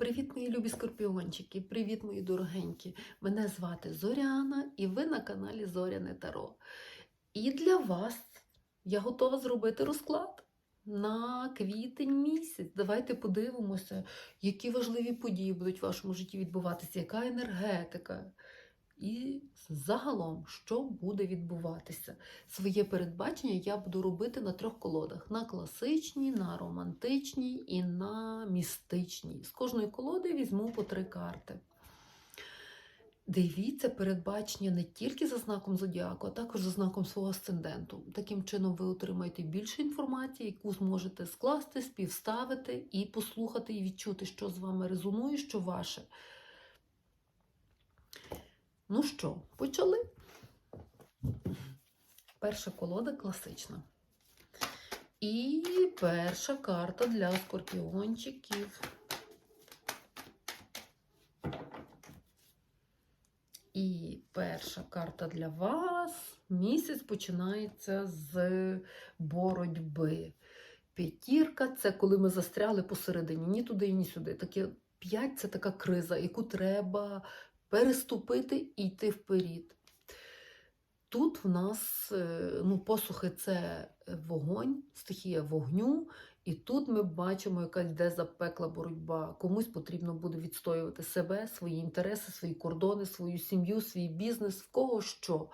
Привіт, мої любі скорпіончики! Привіт, мої дорогенькі! Мене звати Зоряна, і ви на каналі Зоряне Таро. І для вас я готова зробити розклад на квітень місяць. Давайте подивимося, які важливі події будуть в вашому житті відбуватися, яка енергетика. І загалом, що буде відбуватися. Своє передбачення я буду робити на трьох колодах: на класичній, на романтичній і на містичній. З кожної колоди візьму по три карти. Дивіться передбачення не тільки за знаком зодіаку, а також за знаком свого асценденту. Таким чином, ви отримаєте більше інформації, яку зможете скласти, співставити і послухати, і відчути, що з вами резонує, що ваше. Ну що, почали? Перша колода класична. І перша карта для скорпіончиків. І перша карта для вас. Місяць починається з боротьби. П'ятірка це коли ми застряли посередині, ні туди, ні сюди. Таке п'ять це така криза, яку треба переступити і йти вперед. Тут в нас е, ну, посухи це вогонь, стихія вогню, і тут ми бачимо, яка йде запекла боротьба. Комусь потрібно буде відстоювати себе, свої інтереси, свої кордони, свою сім'ю, свій бізнес, в кого що.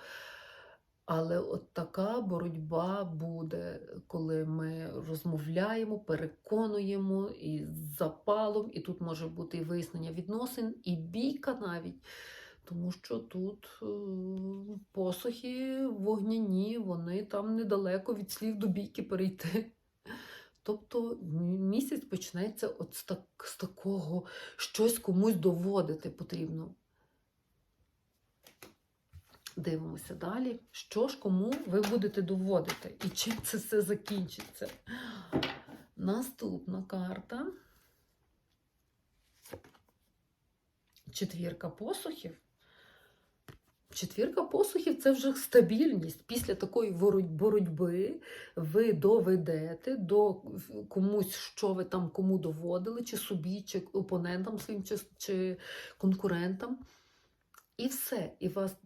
Але от така боротьба буде, коли ми розмовляємо, переконуємо і з запалом, і тут може бути і вияснення відносин, і бійка навіть. Тому що тут е, посухи вогняні, вони там недалеко від слів до бійки перейти. Тобто місяць почнеться от з, так, з такого щось комусь доводити потрібно. Дивимося далі. Що ж кому ви будете доводити і чим це все закінчиться? Наступна карта. Четвірка посухів. Четвірка посухів це вже стабільність. Після такої боротьби ви доведете до комусь, що ви там кому доводили, чи собі, чи опонентам своїм, чи, чи конкурентам. І все. І у вас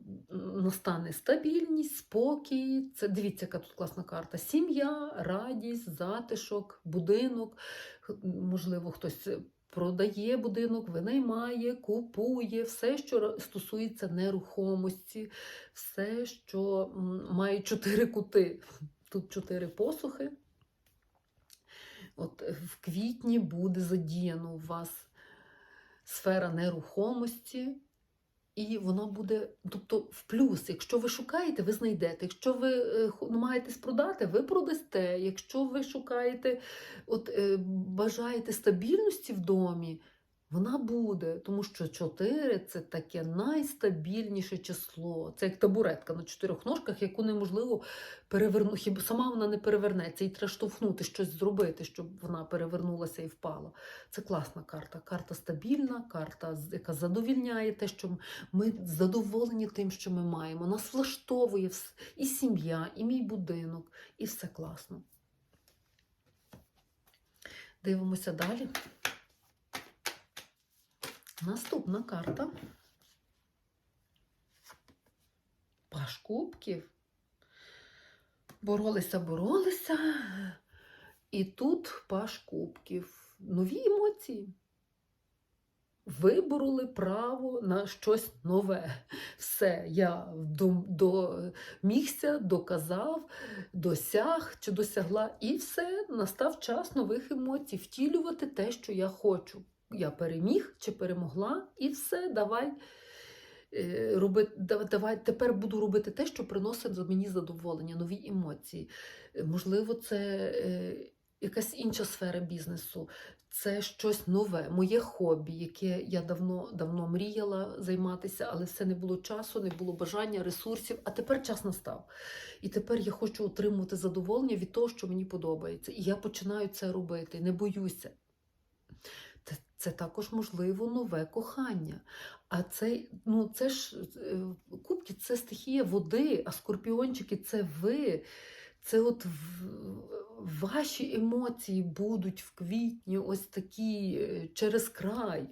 настане стабільність, спокій. Це дивіться, яка тут класна карта. Сім'я, радість, затишок, будинок. Можливо, хтось продає будинок, винаймає, купує, все, що стосується нерухомості, все, що має чотири кути. Тут чотири посухи. От В квітні буде задіяно у вас сфера нерухомості. І воно буде, тобто, в плюс. Якщо ви шукаєте, ви знайдете. Якщо ви е, намагаєтесь продати, ви продасте. Якщо ви шукаєте, от е, бажаєте стабільності в домі, вона буде. Тому що 4 це таке найстабільніше число. Це як табуретка на чотирьох ножках, яку неможливо перевернути. Хіба сама вона не перевернеться, і треба штовхнути, щось зробити, щоб вона перевернулася і впала. Це класна карта. Карта стабільна, карта, яка задовільняє те, що ми задоволені тим, що ми маємо. Нас влаштовує і сім'я, і мій будинок, і все класно. Дивимося далі. Наступна карта. Паш кубків. Боролися, боролися. І тут паш кубків. Нові емоції. Вибороли право на щось нове. Все, я домігся, доказав, досяг чи досягла, і все, настав час нових емоцій, втілювати те, що я хочу я переміг чи перемогла, і все, давай е, роби, давай тепер буду робити те, що приносить мені задоволення, нові емоції. Е, можливо, це е, якась інша сфера бізнесу, це щось нове, моє хобі, яке я давно давно мріяла займатися, але все не було часу, не було бажання, ресурсів. А тепер час настав. І тепер я хочу отримувати задоволення від того, що мені подобається. І я починаю це робити, не боюся це також можливо нове кохання. А це, ну, це ж е, кубки це стихія води, а скорпіончики це ви. Це от ваші емоції будуть в квітні ось такі е, через край.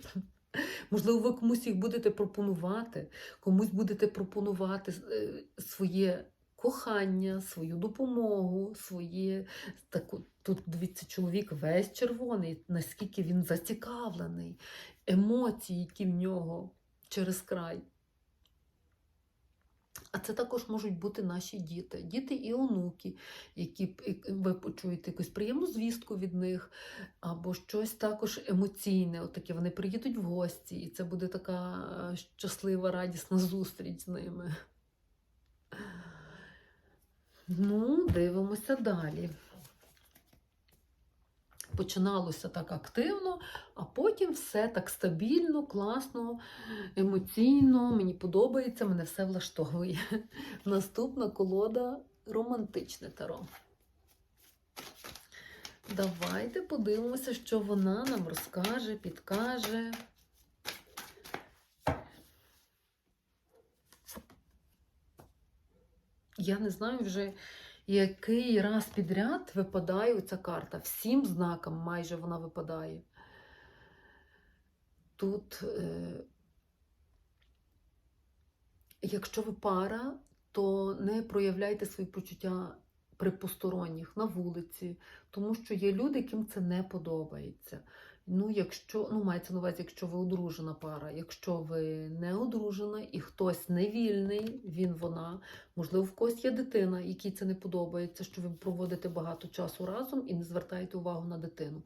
Можливо, ви комусь їх будете пропонувати, комусь будете пропонувати е, своє кохання, свою допомогу, своє таку. Тут дивіться, чоловік весь червоний, наскільки він зацікавлений, емоції, які в нього через край. А це також можуть бути наші діти, діти і онуки, які ви почуєте якусь приємну звістку від них, або щось також емоційне. Отаке вони приїдуть в гості, і це буде така е, щаслива, радісна зустріч з ними. Ну, дивимося далі. Починалося так активно, а потім все так стабільно, класно, емоційно. Мені подобається, мене все влаштовує. Наступна колода романтичне таро. Давайте подивимося, що вона нам розкаже, підкаже. Я не знаю вже, який раз підряд випадає ця карта. Всім знакам майже вона випадає. Тут, е, якщо ви пара, то не проявляйте свої почуття при посторонніх на вулиці, тому що є люди, яким це не подобається. Ну, якщо, ну, мається на увазі, якщо ви одружена пара, якщо ви не одружена і хтось не вільний, він, вона, можливо, в когось є дитина, якій це не подобається, що ви проводите багато часу разом і не звертаєте увагу на дитину.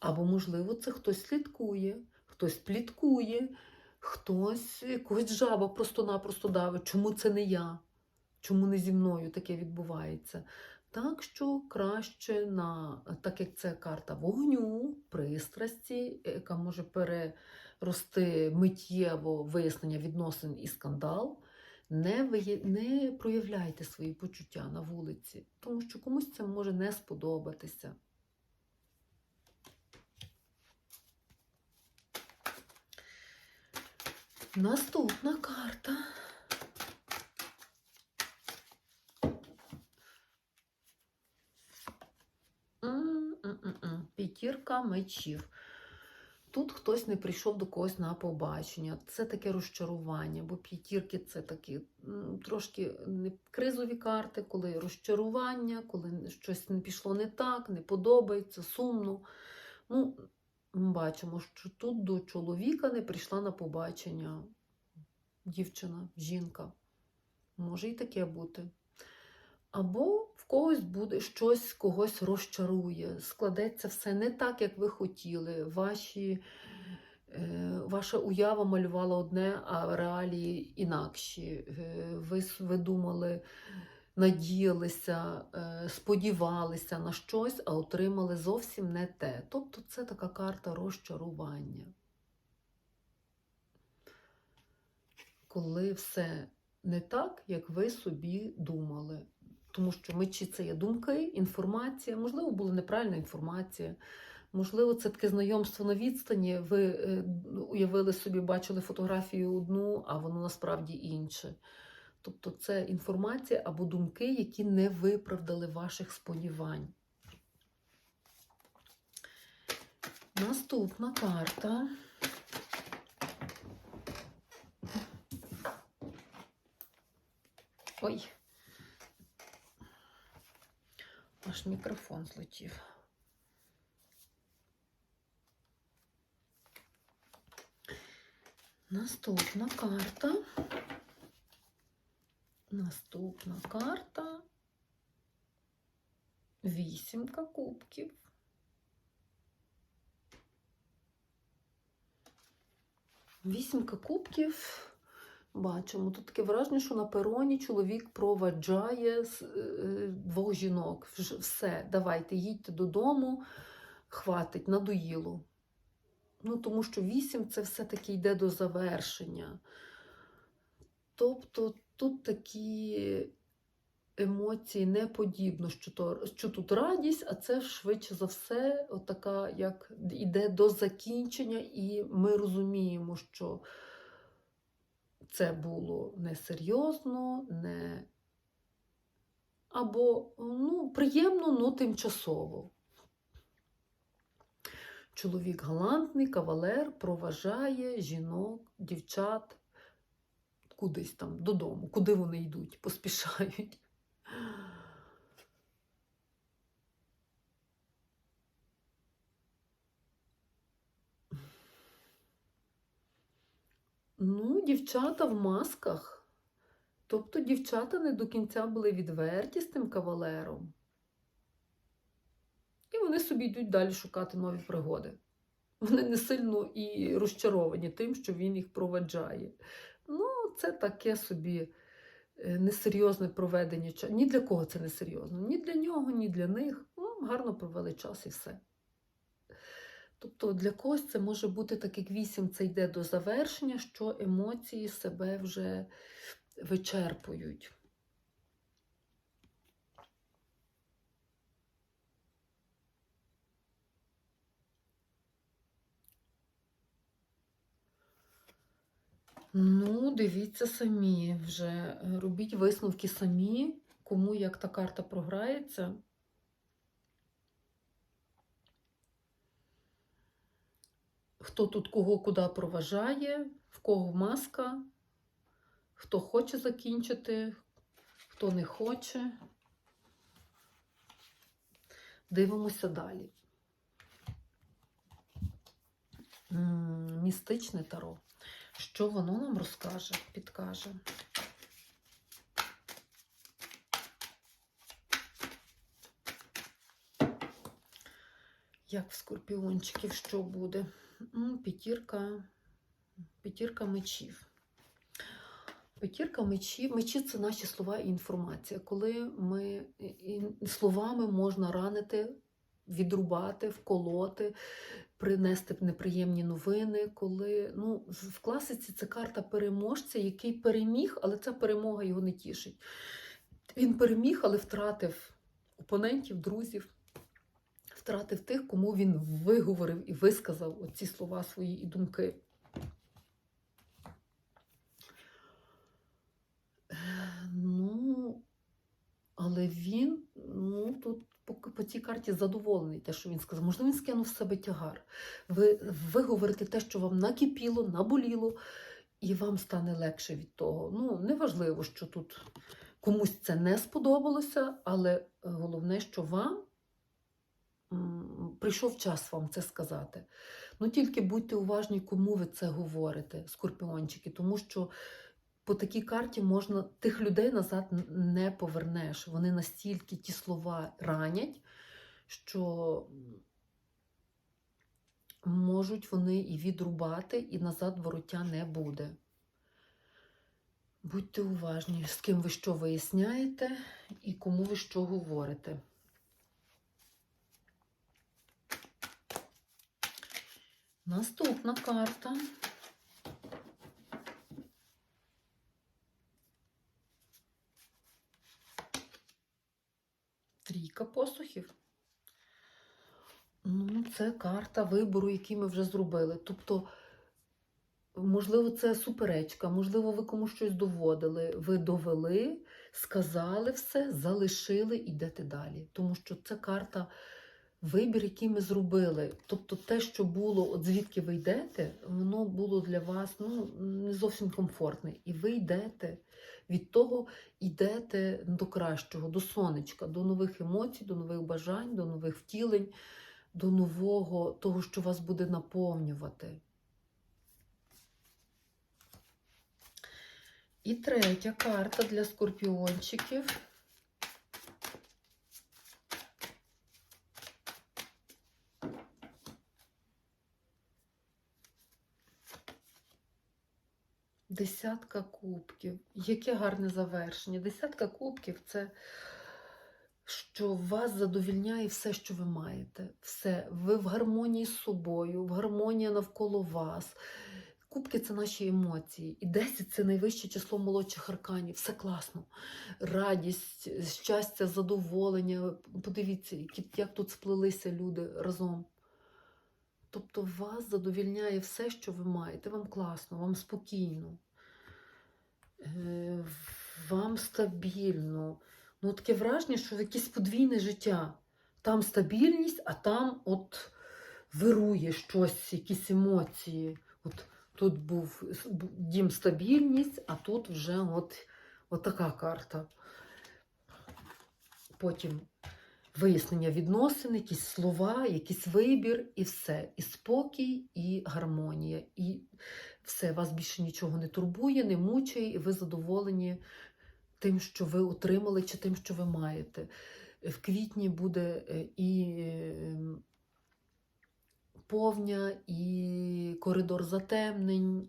Або, можливо, це хтось слідкує, хтось пліткує, хтось якогось жаба просто-напросто давить. Чому це не я? Чому не зі мною таке відбувається? Так що краще на так як це карта вогню, пристрасті, яка може перерости миттєво вияснення відносин і скандал. Не, виє- не проявляйте свої почуття на вулиці, тому що комусь це може не сподобатися. Наступна карта. П'ятірка мечів. Тут хтось не прийшов до когось на побачення. Це таке розчарування, бо п'ятірки це такі трошки не кризові карти, коли розчарування, коли щось не пішло не так, не подобається, сумно. Ну, бачимо, що тут до чоловіка не прийшла на побачення дівчина, жінка. Може і таке бути. Або когось буде щось когось розчарує, складеться все не так, як ви хотіли. Ваші, е, ваша уява малювала одне, а реалії інакші. Е, ви, ви думали, надіялися, е, сподівалися на щось, а отримали зовсім не те. Тобто це така карта розчарування. Коли все не так, як ви собі думали. Тому що мечі це є думки, інформація, можливо, була неправильна інформація, можливо, це таке знайомство на відстані. Ви е, уявили собі, бачили фотографію одну, а воно насправді інше. Тобто це інформація або думки, які не виправдали ваших сподівань. Наступна карта. Ой. Аж мікрофон злетів. Наступна карта. Наступна карта. Вісімка кубків. Вісімка кубків. Бачимо, тут таке враження, що на пероні чоловік проваджає е, двох жінок. Все, давайте, їдьте додому, хватить, надоїло. Ну, тому що вісім це все-таки йде до завершення. Тобто тут такі емоції не подібно, що, то, що тут радість, а це швидше за все, отака, як йде до закінчення, і ми розуміємо, що це було несерйозно, не... або ну, приємно, ну тимчасово. Чоловік галантний, кавалер проважає жінок, дівчат кудись там додому, куди вони йдуть, поспішають. Ну, дівчата в масках. Тобто дівчата не до кінця були відверті з тим кавалером. І вони собі йдуть далі шукати нові пригоди. Вони не сильно і розчаровані тим, що він їх проведжає. Ну, це таке собі е, несерйозне проведення часу. Ні для кого це не серйозно. Ні для нього, ні для них. Ну, гарно провели час і все. Тобто для когось це може бути так, як вісім це йде до завершення, що емоції себе вже вичерпують. Ну, дивіться самі вже. Робіть висновки самі, кому як та карта програється. Хто тут кого куди проважає, в кого маска, хто хоче закінчити, хто не хоче. Дивимося далі. Містичне таро. Що воно нам розкаже, підкаже? Як в скорпіончиків що буде? М, П'ятірка, п'ятірка мечів. П'ятірка мечів. Мечі це наші слова і інформація. Коли ми словами можна ранити, відрубати, вколоти, принести неприємні новини. Коли ну, в класиці це карта переможця, який переміг, але ця перемога його не тішить. Він переміг, але втратив опонентів, друзів, втратив тих, кому він виговорив і висказав оці слова свої і думки. Е, Ну, але він, ну, тут по, по цій карті задоволений, те, що він сказав. Можливо, він скинув з себе тягар. Ви, ви говорите те, що вам накипіло, наболіло, і вам стане легше від того. Ну, неважливо, що тут комусь це не сподобалося, але головне, що вам прийшов час вам це сказати. Ну, тільки будьте уважні, кому ви це говорите, скорпіончики, тому що по такій карті можна тих людей назад не повернеш. Вони настільки ті слова ранять, що можуть вони і відрубати, і назад вороття не буде. Будьте уважні, з ким ви що виясняєте і кому ви що говорите. Наступна карта. Трійка посухів. Ну, це карта вибору, який ми вже зробили. Тобто, можливо, це суперечка, можливо, ви комусь щось доводили. Ви довели, сказали все, залишили, йдете далі. Тому що це карта вибір, який ми зробили. Тобто, те, що було, от звідки ви йдете, воно було для вас ну, не зовсім комфортне. І ви йдете від того, йдете до кращого, до сонечка, до нових емоцій, до нових бажань, до нових втілень, до нового, того, що вас буде наповнювати. І третя карта для скорпіончиків. Десятка кубків. Яке гарне завершення. Десятка кубків це що вас задовільняє все, що ви маєте. Все. Ви в гармонії з собою, в гармонія навколо вас. Кубки це наші емоції. І 10 це найвище число молодших арканів. Все класно. Радість, щастя, задоволення. Подивіться, як тут сплелися люди разом. Тобто вас задовільняє все, що ви маєте. Вам класно, вам спокійно, вам стабільно. ну таке враження, що якесь подвійне життя. Там стабільність, а там от вирує щось, якісь емоції. От тут був дім стабільність, а тут вже от, от така карта. Потім вияснення відносин, якісь слова, якийсь вибір, і все. І спокій, і гармонія. І все, вас більше нічого не турбує, не мучає, і ви задоволені тим, що ви отримали, чи тим, що ви маєте. В квітні буде е, і е, повня, і коридор затемнень.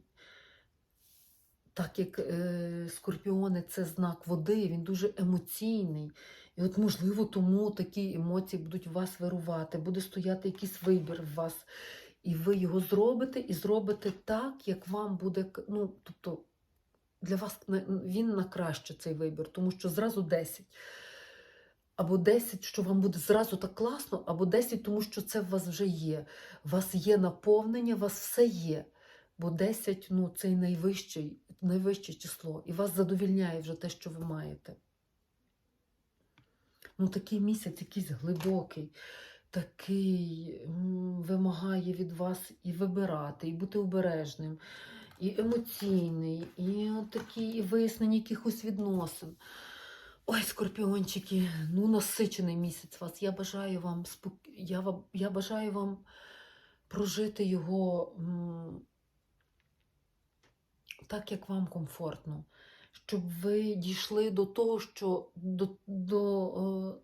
Так як е, скорпіони це знак води, він дуже емоційний. І от, можливо, тому такі емоції будуть у вас вирувати, буде стояти якийсь вибір в вас. І ви його зробите, і зробите так, як вам буде. Ну, тобто, для вас він на краще цей вибір, тому що зразу 10. Або 10, що вам буде зразу так класно, або 10, тому що це в вас вже є. У вас є наповнення, у вас все є. Бо 10 ну, це і найвищий, найвище число, і вас задовільняє вже те, що ви маєте. Ну, такий місяць якийсь глибокий, такий вимагає від вас і вибирати, і бути обережним, і емоційний, і такий і вияснення якихось відносин. Ой, скорпіончики, ну насичений місяць вас. Я бажаю вам спок... я, я бажаю вам прожити його м, так, як вам комфортно, щоб ви дійшли до того, що до, до,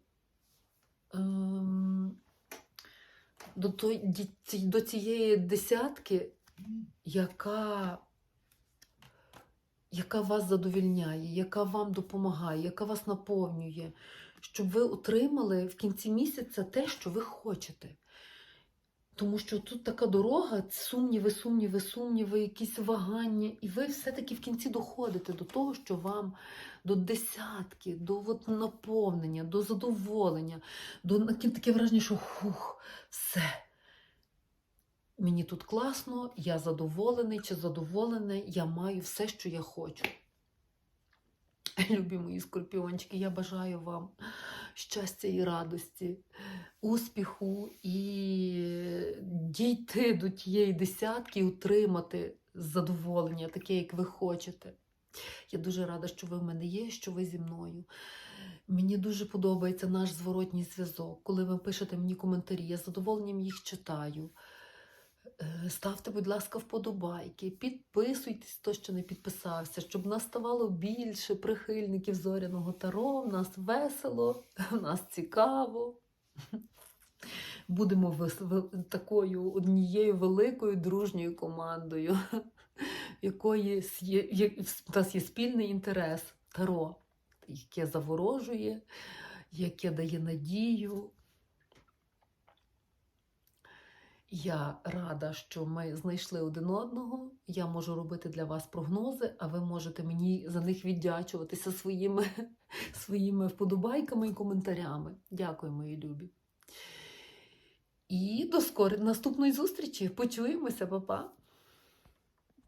е, ем, до, той, до цієї десятки, яка, яка вас задовільняє, яка вам допомагає, яка вас наповнює, щоб ви отримали в кінці місяця те, що ви хочете. Тому що тут така дорога, сумніви, сумніви, сумніви, якісь вагання, і ви все-таки в кінці доходите до того, що вам до десятки, до от наповнення, до задоволення, до таке враження, що хух, все. Мені тут класно, я задоволений чи задоволений, я маю все, що я хочу. Любі мої скорпіончики, я бажаю вам щастя і радості, успіху і дійти до тієї десятки і отримати задоволення, таке, як ви хочете. Я дуже рада, що ви в мене є, що ви зі мною. Мені дуже подобається наш зворотній зв'язок. Коли ви пишете мені коментарі, я задоволенням їх читаю. Е, Ставте, будь ласка, вподобайки, підписуйтесь, хто ще не підписався, щоб нас ставало більше прихильників зоряного таро. В нас весело, в нас цікаво. Будемо такою однією великою дружньою командою, якої є, в нас є спільний інтерес таро, яке заворожує, яке дає надію. Я рада, що ми знайшли один одного. Я можу робити для вас прогнози, а ви можете мені за них віддячуватися своїми, своїми вподобайками і коментарями. Дякую, мої любі. І до скорої наступної зустрічі. Почуємося, па-па!